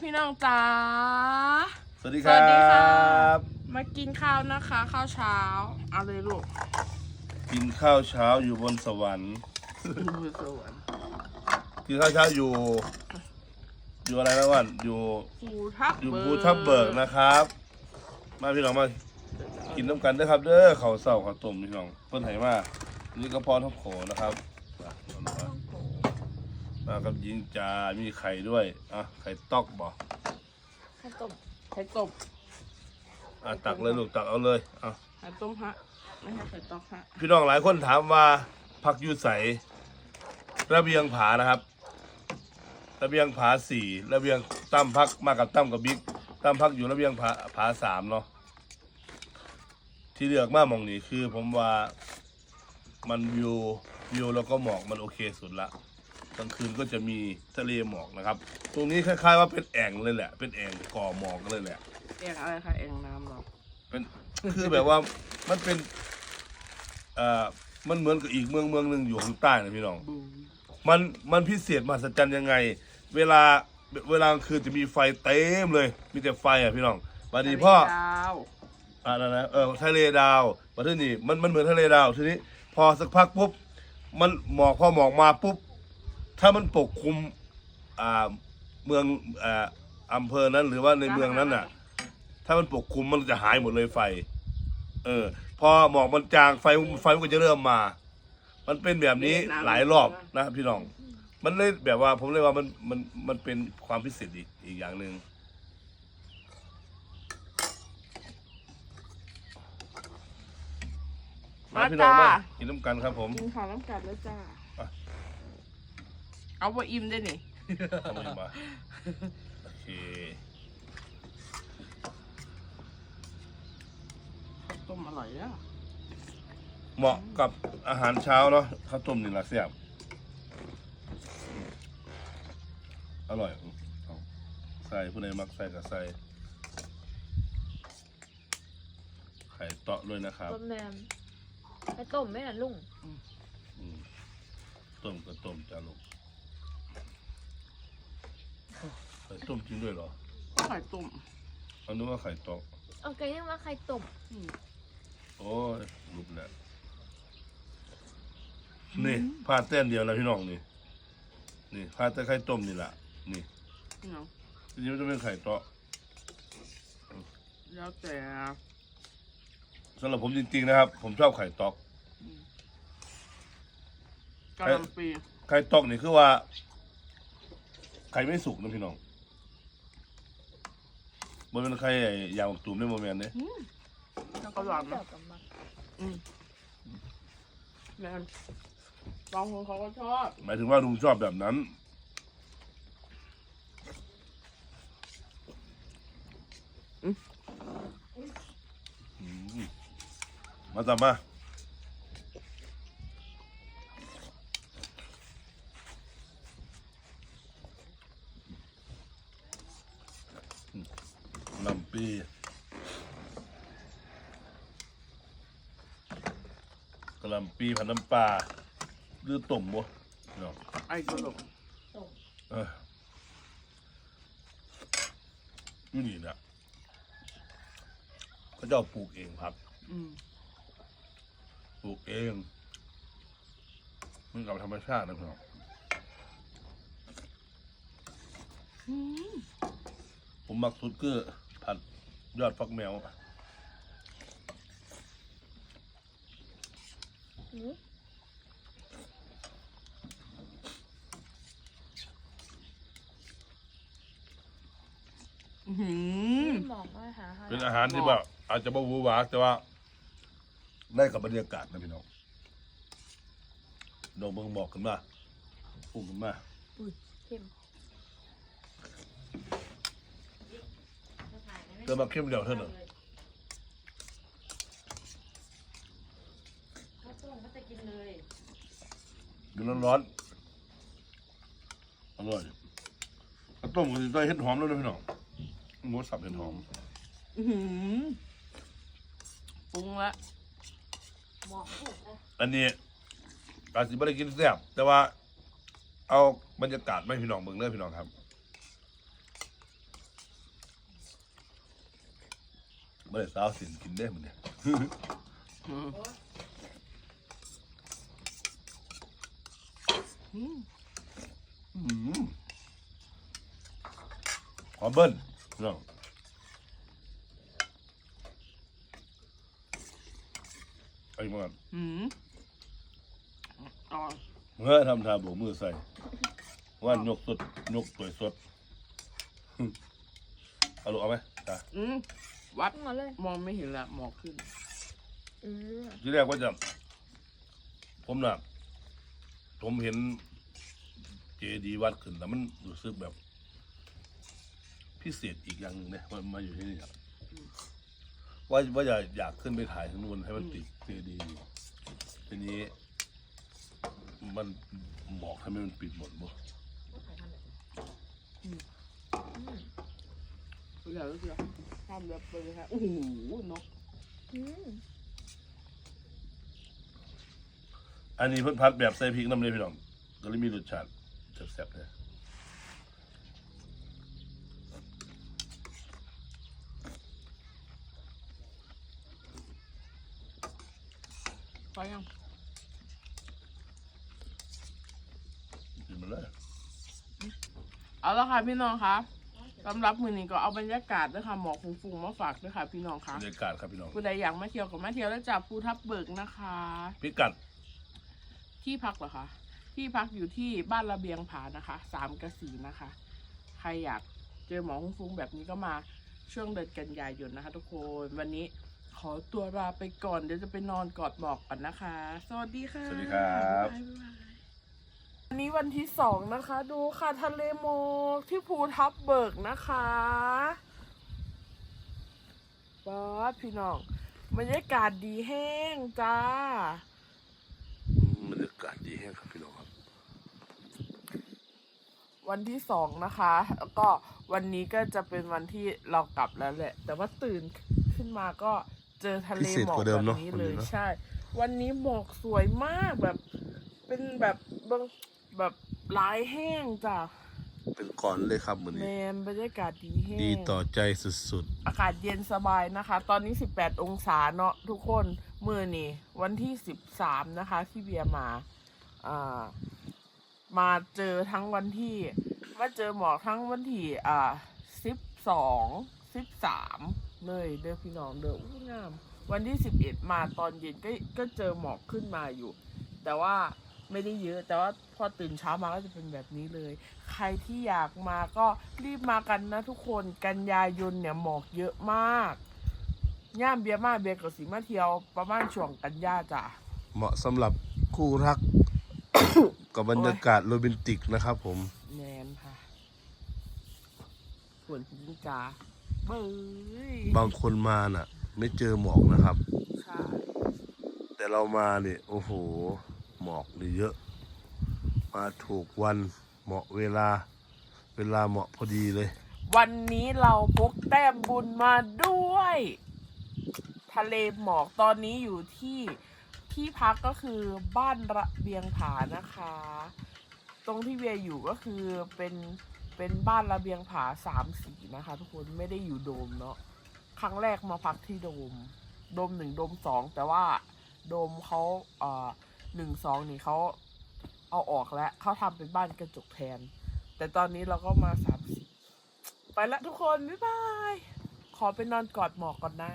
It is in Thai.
พี่น้องจ๋า สวัสดีคสวัรัสดีค่ะบมากินข้าวนะคะ ข้าวเช้า เอาเลยลูก กินข้าวเช้าอยู่บนสวรรค์มือสวนกินข้าวเช้าอยู่ อยู่อะไรนะวันอยู่ภูทับอยู่เบิกภูทับเบิกนะครับ มาพี่น้องมา กินน้ำกันนะครับ เด้อข้าวเศร้าข้าวต้มพี่น้องเพิ่นไหมานี่กระเพาะทับโขนะครับ มามากับยิงจามีไข่ด้วย อะ ไข่ตอกบ่ข้าวต้มไข่ต้มอะตักเลยลูกตักเอาเลยอะไข่ต้มฮะไม่ใช่ไข่ต้มฮะพี่น้องหลายคนถามว่าพักอยูใสระเบียงผานะครับ ระเบียงผาสี่ระเบียงตั้มพักมากับตั้มกับบิ๊กตั้มพักอยู่ระเบียงผาผาสามเนาะที่เลือกมากมองนี้คือผมว่ามันวิววิวแล้วก็หมอกมันโอเคสุดละ กลางคืนก็จะมีทะเลหมอกนะครับ ตรงนี้คล้ายๆว่าเป็นแอ่งเลยแหละ เป็นแอ่งก่อหมอกเลยแหละ เองอะไรคะเองน้ำหรอเป็นคือแบบว่ามันเป็นเอ่อมันเหมือนกับอีกเมืองเมืองหนึ่งอยู่ข้างใต้นะพี่น้อง บูมันมันพิเศษมหัศจรรย์ยังไง เวลาเวลากลางคืนจะมีไฟเต็มเลย มีแต่ไฟอะพี่น้องวันนี้พ่อ ดาวอะไรนะเออทะเลดาวมาที่นี่มันมันเหมือนทะเลดาวทีนี้ พอสักพักปุ๊บมันหมอกพอหมอกมาปุ๊บ ถ้ามันปกคลุมอ่าเมืองอ่าอำเภอนั้นหรือว่าในเมืองนั้นน่ะ ถ้ามันปกคลุมมันจะหายหมดเลยไฟ เออ พอหมอกมันจางไฟไฟมันก็จะเริ่มมา มันเป็นแบบนี้หลายรอบนะพี่น้อง มันเลยแบบว่า ผมเลยว่ามันมันมันเป็นความพิเศษอีกอีกอย่างหนึ่งมาพี่น้องจ้ามากินน้ำกันครับผม กินข้าวน้ำกัดแล้วจ้าอะ เอาไปอิ่มได้นี่ทำไมมาโอเคข้าวต้มอร่อยแล้วเหมาะกับอาหารเช้าเนาะข้าวต้มนี่ละเสียบอร่อยเอาใส่ผู้ใดมักใส่ก็ใส่ไข่เตาะด้วยนะครับ ต้มแมมไปต้มไหมน่ะลุงอืมต้มก็ต้มจ้าลูกไข่ต้มจริงด้วยเหรอไข่ต้มเอานึกว่าไข่เตาะเอาแกยังว่าใครต้มอืมโอ้ยรูปแล้วนี่พลาดเต้นเดียวนะพี่น้องนี่ นี่พลาดแต่ไข่ต้มนี่แหละนี่พี่น้องทีนี้มันจะเป็นไข่เตาะแล้วแต่สำหรับผมจริงๆนะครับ ผมชอบไข่ตอกกะหล่ำปีไข่ตอกนี่คือว่า ไข่ไม่สุกนะพี่น้อง มันเป็นไข่ไอ้ยางตุ่มในโมเมนต์เนี่ยอืมแล้วก็หวานเกี่นะยวกับมักอืมแม่นบางคนเขาก็ชอบหมายถึงว่าลุงชอบแบบนั้น อืมมาจับมา ลำปีกะหลำปีผัดน้ำปลาหรือต้มบ่เนาะไอ้กระหลกต้มเอออยู่นี่นะเขาจะเอาปลูกเองครับอืมปลูกเองมันกับธรรมชาตินะพี่น้องอืมผมมักสุดคือผัด ยอดฟักแมวหืออื้อหือหมองว่าหาหาเป็นอาหารที่แบบอาจจะบ่หวือหวาแต่ว่า ได้กับบรรยากาศนะพี่น้องดอกเบิงบอกขึ้นมาพุ่งขึ้นมา เข้ม เติมมาเข้มเดียวเท่านั้นข้าวต้มก็จะกินเลยกินร้อนๆอร่อยข้าวต้มก็จะได้เห็ดหอมแล้วนะพี่น้องหมูสับเห็ดหอมอื้อหือปรุงละหมอกถูกนะอันนี้อาจจะไม่ได้กินแซ่บแต่ว่าเอาบรรยากาศไม่พี่น้องเบิ่งเด้อพี่น้องครับ ไม่ได้สาวสินกินได้มันเนี่ยอืมอืมอืมขอเบิ้ลน้องไอ้มันอืมอ๋อเมื่อทำทาโบกมือใส่ ว่านยกสดยกสวยสดเอาลูกเอาไหมจ้าอืม วัด มาเลย มองไม่เห็นละหมอกขึ้น อืมที่แรกว่าจะ ผมน่ะ ผมเห็นเจดีย์วัดขึ้นแล้วมันรู้สึกแบบ พิเศษอีกอย่างหนึ่งเนี่ยมันมาอยู่ที่นี่ครับว่าว่าอยากอยากขึ้นไปถ่ายข้างบนให้มันติดเจดีย์อยู่ทีนี้ มันหมอกทำให้มันปิดหมดบ่เดี๋ยวเดี๋ยว ทำแบบไปเลยค่ะโอ้โหนกอืมอันนี้เพิ่นพัดแบบใส่พริกน้ำเลยพี่น้องก็เลยมีรสชาติแซ่บๆเลยไปยังกินมันเลย เอาละค่ะพี่น้องคะ สำหรับมือนี้ก็เอาบรรยากาศด้วยค่ะหมอกฟุ้งๆมาฝากด้วยค่ะพี่น้องคะบรรยากาศครับพี่น้องผู้ใดอยากมาเที่ยวก็มาเที่ยวแล้วจับภูทับเบิกนะคะ พิกัด ที่พักเหรอคะที่พักอยู่ที่บ้านระเบียงผานะคะสามกระสีนะคะ ใครอยากเจอหมอฟุ้งๆแบบนี้ก็มาช่วงเดือนกันยายนนะคะ ทุกคนวันนี้ขอตัวลาไปก่อนเดี๋ยวจะไปนอนกอดหมอกก่อนนะคะ สวัสดีค่ะสวัสดีครับ บ๊ายบายวันนี้วันที่สองนะคะ ดูค่ะทะเลหมอกที่ภูทับเบิกนะคะป๊าดพี่น้องบรรยากาศดีแห้งจ้าบรรยากาศดีแห้งครับพี่น้องครับ วันที่สองนะคะ แล้วก็วันนี้ก็จะเป็นวันที่เรากลับแล้วแหละ แต่ว่าตื่นขึ้นมาก็เจอทะเลหมอกแบบนี้เลยใช่ วันนี้หมอกสวยมากแบบ เป็นแบบบาง แบบลายแห้งจ้ะเป็นก่อนเลยครับมือแมนี้ นบรรยากาศดีแห้ง ดีต่อใจสุดอากาศเย็นสบายนะคะ ตอนนี้ 18 องศาเนาะทุกคนมือนี่วันที่ 13 นะคะ ที่เบียร์มาอ่ามาเจอทั้งวันที่มาเจอหมอกทั้งวันที่อ่า12 13เลยเด้อพี่น้องเด้ออู้งาม วันที่ 11 มาตอนเย็นก็ก็เจอหมอกขึ้นมาอยู่ แต่ว่า ไม่ได้เยอะ แต่ว่าพอตื่นเช้ามาก็จะเป็นแบบนี้เลย ใครที่อยากมาก็รีบมากันนะทุกคนกันยายนเนี่ยหมอกเยอะมากย่ามเบียร์มาเบียร์กับสีมาเที่ยว ประมาณช่วงกันยาจ้ะๆเหมาะสำหรับคู่รัก กับบรรยากาศโรแมนติกนะครับผมแมนค่ะส่วนจิงกาเบ้ยบางคนมาน่ะ ไม่เจอหมอกนะครับใช่แต่เรามาเนี่ยโอ้โห หมอกนี่เยอะ มาถูกวันเหมาะเวลา เวลาเหมาะพอดีเลย วันนี้เราพกแต้มบุญมาด้วย ทะเลหมอกตอนนี้อยู่ที่ที่พักก็คือบ้านระเบียงผานะคะ ตรงที่เวียอยู่ก็คือเป็นเป็นบ้านระเบียงผาสามสีนะคะ ทุกคนไม่ได้อยู่โดมเนาะครั้งแรกมาพักที่โดม โดมหนึ่งโดมสองแต่ว่าโดมเขาเอ่อ หนึ่งสองนี่เขาเอาออกแล้วเขาทำเป็นบ้านกระจกแทน แต่ตอนนี้เราก็มาสามสิบไปละทุกคน บ๊ายบาย ขอไปนอนกอดหมอกก่อนนะ